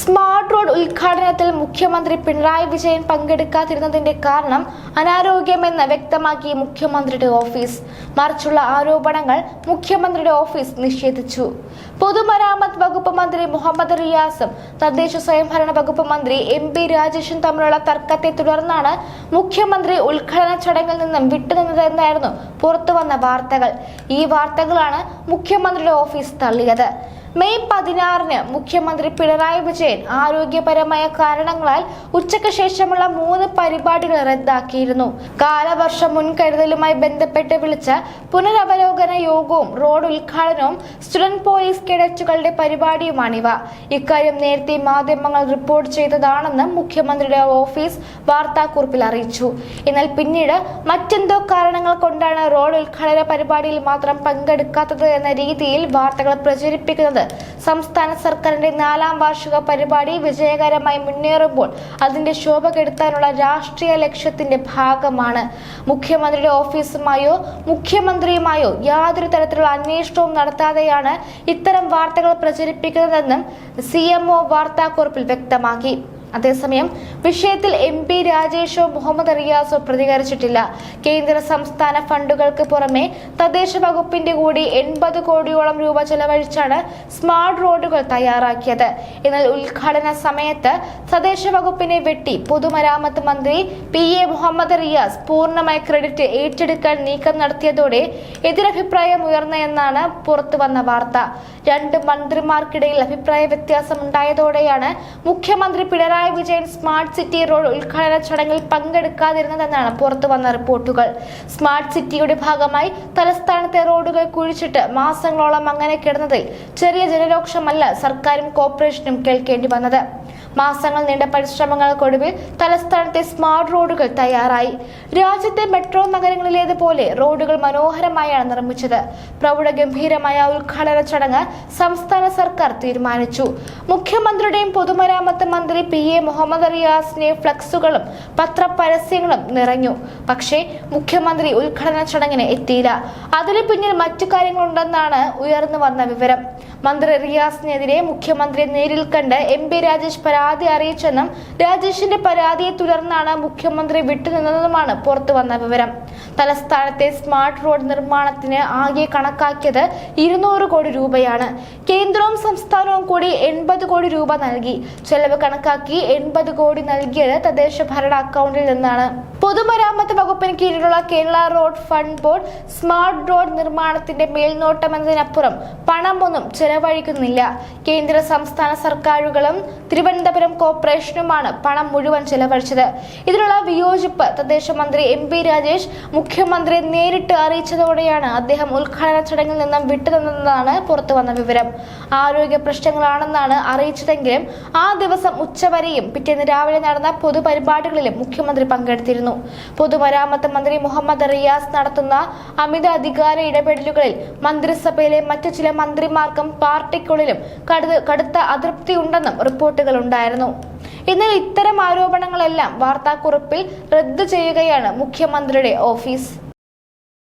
Smart road ഉദ്ഘാടനത്തിൽ മുഖ്യമന്ത്രി പിണറായി വിജയൻ പങ്കെടുക്കാതിരുന്നതിന്റെ കാരണം അനാരോഗ്യമെന്ന് വ്യക്തമാക്കി മുഖ്യമന്ത്രിയുടെ ഓഫീസ്. മറിച്ചുള്ള ആരോപണങ്ങൾ മുഖ്യമന്ത്രിയുടെ ഓഫീസ് നിഷേധിച്ചു. പൊതുമരാമത്ത് വകുപ്പ് മന്ത്രി മുഹമ്മദ് റിയാസും തദ്ദേശ സ്വയംഭരണ വകുപ്പ് മന്ത്രി എം പി രാജേഷും തമ്മിലുള്ള തർക്കത്തെ തുടർന്നാണ് മുഖ്യമന്ത്രി ഉദ്ഘാടന ചടങ്ങിൽ നിന്നും വിട്ടുനിന്നതെന്നായിരുന്നു പുറത്തുവന്ന വാർത്തകൾ. ഈ വാർത്തകളാണ് മുഖ്യമന്ത്രിയുടെ ഓഫീസ് തള്ളിയത്. മെയ് പതിനാറിന് മുഖ്യമന്ത്രി പിണറായി വിജയൻ ആരോഗ്യപരമായ കാരണങ്ങളാൽ ഉച്ചയ്ക്ക് ശേഷമുള്ള മൂന്ന് പരിപാടികൾ റദ്ദാക്കിയിരുന്നു. കാലവർഷം മുൻകരുതലുമായി ബന്ധപ്പെട്ട് വിളിച്ച പുനരവലോകന യോഗവും റോഡ് ഉദ്ഘാടനവും സ്റ്റുഡന്റ് പോലീസ് കേഡറ്റുകളുടെ പരിപാടിയുമാണിവ. ഇക്കാര്യം നേരത്തെ മാധ്യമങ്ങൾ റിപ്പോർട്ട് ചെയ്തതാണെന്ന് മുഖ്യമന്ത്രിയുടെ ഓഫീസ് വാർത്താക്കുറിപ്പിൽ അറിയിച്ചു. എന്നാൽ പിന്നീട് മറ്റെന്തോ കാരണങ്ങൾ കൊണ്ടാണ് റോഡ് ഉദ്ഘാടന പരിപാടിയിൽ മാത്രം പങ്കെടുക്കാത്തത് എന്ന രീതിയിൽ വാർത്തകൾ പ്രചരിപ്പിക്കുന്നത് സംസ്ഥാന സർക്കാരിന്റെ നാലാം വാർഷിക പരിപാടി വിജയകരമായി മുന്നേറുമ്പോൾ അതിന്റെ ശോഭ കെടുത്താനുള്ള രാഷ്ട്രീയ ലക്ഷ്യത്തിന്റെ ഭാഗമാണ്. മുഖ്യമന്ത്രിയുടെ ഓഫീസുമായോ മുഖ്യമന്ത്രിയുമായോ യാതൊരു തരത്തിലുള്ള അന്വേഷണവും നടത്താതെയാണ് ഇത്തരം വാർത്തകൾ പ്രചരിപ്പിക്കുന്നതെന്നും സി വാർത്താക്കുറിപ്പിൽ വ്യക്തമാക്കി. അതേസമയം വിഷയത്തിൽ എം പി രാജേഷോ മുഹമ്മദ് റിയാസോ പ്രതികരിച്ചിട്ടില്ല. കേന്ദ്ര സംസ്ഥാന ഫണ്ടുകൾക്ക് പുറമെ തദ്ദേശ വകുപ്പിന്റെ കൂടി എൺപത് കോടിയോളം രൂപ ചെലവഴിച്ചാണ് സ്മാർട്ട് റോഡുകൾ തയ്യാറാക്കിയത്. എന്നാൽ ഉദ്ഘാടന സമയത്ത് തദ്ദേശ വകുപ്പിനെ വെട്ടി പൊതുമരാമത്ത് മന്ത്രി പി എ മുഹമ്മദ് റിയാസ് പൂർണമായി ക്രെഡിറ്റ് ഏറ്റെടുക്കാൻ നീക്കം നടത്തിയതോടെ എതിരഭിപ്രായം ഉയർന്നതെന്നാണ് പുറത്തുവന്ന വാർത്ത. രണ്ട് മന്ത്രിമാർക്കിടയിൽ അഭിപ്രായ വ്യത്യാസമുണ്ടായതോടെയാണ് മുഖ്യമന്ത്രി Pinarayi Vijayan smart city road ഉദ്ഘാടന ചടങ്ങിൽ പങ്കെടുക്കാതിരുന്നതെന്നാണ് പുറത്തുവന്ന റിപ്പോർട്ടുകൾ. സ്മാർട്ട് സിറ്റിയുടെ ഭാഗമായി തലസ്ഥാനത്തെ റോഡുകൾ കുഴിച്ചിട്ട് മാസങ്ങളോളം അങ്ങനെ കിടന്നതിൽ ചെറിയ ജനരോക്ഷമല്ല സർക്കാരും കോർപ്പറേഷനും കേൾക്കേണ്ടി വന്നത്. മാസങ്ങൾ നീണ്ട പരിശ്രമങ്ങൾക്കൊടുവിൽ തലസ്ഥാനത്തെ സ്മാർട്ട് റോഡുകൾ തയ്യാറായി. രാജ്യത്തെ മെട്രോ നഗരങ്ങളിലേതുപോലെ റോഡുകൾ മനോഹരമായാണ് നിർമ്മിച്ചത്. പ്രൗഢഗംഭീരമായ ഉദ്ഘാടന ചടങ്ങ് സംസ്ഥാന സർക്കാർ തീരുമാനിച്ചു. മുഖ്യമന്ത്രിയുടെയും പൊതുമരാമത്ത് മന്ത്രി പി എ മുഹമ്മദ് റിയാസിന്റെ ഫ്ലക്സുകളും പത്രപരസ്യങ്ങളും നിറഞ്ഞു. പക്ഷേ മുഖ്യമന്ത്രി ഉദ്ഘാടന ചടങ്ങിന് എത്തിയില്ല. അതിനു പിന്നിൽ മറ്റു കാര്യങ്ങളുണ്ടെന്നാണ് ഉയർന്നു വന്ന വിവരം. മന്ത്രി റിയാസിനെതിരെ മുഖ്യമന്ത്രിയെ നേരിൽ കണ്ട് എം പി രാജേഷ് പരാതി അറിയിച്ചെന്നും രാജേഷിന്റെ പരാതിയെ തുടർന്നാണ് മുഖ്യമന്ത്രി വിട്ടുനിന്നതെന്നുമാണ് പുറത്തു വന്ന വിവരം. തലസ്ഥാനത്തെ സ്മാർട്ട് റോഡ് നിർമ്മാണത്തിന് ആകെ കണക്കാക്കിയത് ഇരുന്നൂറ് കോടി രൂപയാണ്. കേന്ദ്രവും സംസ്ഥാനവും കൂടി എൺപത് കോടി രൂപ നൽകി. ചെലവ് കണക്കാക്കി എൺപത് കോടി നൽകിയത് തദ്ദേശ ഭരണ അക്കൗണ്ടിൽ നിന്നാണ്. പൊതുമരാമത്ത് വകുപ്പിന് കീഴിലുള്ള Kerala road fund board smart road നിർമ്മാണത്തിന്റെ മേൽനോട്ടം എന്നതിനപ്പുറം പണമൊന്നും ചെലവഴിക്കുന്നില്ല. കേന്ദ്ര സംസ്ഥാന സർക്കാരുകളും തിരുവനന്തപുരം കോർപ്പറേഷനുമാണ് പണം മുഴുവൻ ചെലവഴിച്ചത്. ഇതിനുള്ള വിയോജിപ്പ് തദ്ദേശ മന്ത്രി എം പി രാജേഷ് മുഖ്യമന്ത്രിയെ നേരിട്ട് അറിയിച്ചതോടെയാണ് അദ്ദേഹം ഉദ്ഘാടന ചടങ്ങിൽ നിന്നും വിട്ടുനിന്നതെന്നാണ് പുറത്തുവന്ന വിവരം. ആരോഗ്യ പ്രശ്നങ്ങളാണെന്നാണ് അറിയിച്ചതെങ്കിലും ആ ദിവസം ഉച്ചവരെയും പിറ്റേന്ന് രാവിലെ നടന്ന പൊതുപരിപാടികളിലും മുഖ്യമന്ത്രി പങ്കെടുത്തിരുന്നു. പൊതുമരാമത്ത് മന്ത്രി മുഹമ്മദ് റിയാസ് നടത്തുന്ന അമിത അധികാര ഇടപെടലുകളിൽ മന്ത്രിസഭയിലെ മറ്റു ചില മന്ത്രിമാർക്കും പാർട്ടിക്കുള്ളിലും കടുത്ത കടുത്ത അതൃപ്തിയുണ്ടെന്നും റിപ്പോർട്ടുകൾ ഉണ്ടായിരുന്നു. എന്നാൽ ഇത്തരം ആരോപണങ്ങളെല്ലാം വാർത്താക്കുറിപ്പിൽ റദ്ദു ചെയ്യുകയാണ് മുഖ്യമന്ത്രിയുടെ ഓഫീസ്.